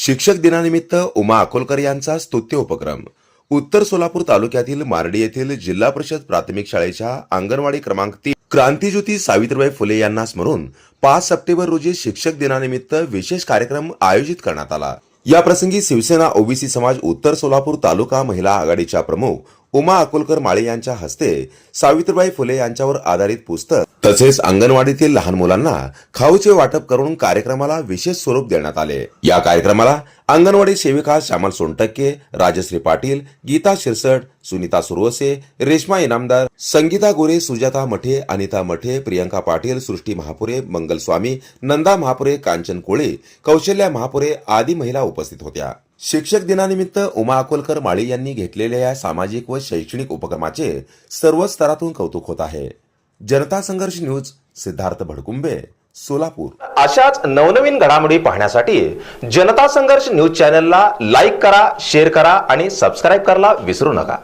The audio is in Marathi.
शिक्षक दिनानिमित्त उमा अकोलकर यांचा स्तुत्य उपक्रम. उत्तर सोलापूर तालुक्यातील मारडी येथील जिल्हा परिषद प्राथमिक शाळेच्या अंगणवाडी क्रमांक तीन क्रांतीज्योती सावित्रीबाई फुले यांना स्मरून पाच सप्टेंबर रोजी शिक्षक दिनानिमित्त विशेष कार्यक्रम आयोजित करण्यात आला. या प्रसंगी शिवसेना ओबीसी समाज उत्तर सोलापूर तालुका महिला आघाडीच्या प्रमुख उमा अकोलकर माळे यांच्या हस्ते सावित्रीबाई फुले यांच्यावर आधारित पुस्तक तसेच अंगणवाडीतील लहान मुलांना खाऊचे वाटप करून कार्यक्रमाला विशेष स्वरूप देण्यात आले. या कार्यक्रमाला अंगणवाडी सेविका श्यामल सोनटक्के राजश्री पाटील गीता शिरसट सुनीता सुरवसे रेश्मा इनामदार संगीता गोरे सुजाता मठे अनिता मठे प्रियंका पाटील सृष्टी महापुरे मंगल स्वामी नंदा महापुरे कांचन कोळे कौशल्या महापुरे आदी महिला उपस्थित होत्या. शिक्षक दिनानिमित्त उमा अकोलकर माळी यांनी घेतलेल्या या सामाजिक व शैक्षणिक उपक्रमाचे सर्व स्तरातून कौतुक होत आहे. जनता संघर्ष न्यूज सिद्धार्थ भडकुंबे सोलापूर. अशाच नवनवीन घडामोडी पाहण्यासाठी जनता संघर्ष न्यूज चॅनलला लाईक करा शेअर करा आणि सबस्क्राईब करायला विसरू नका.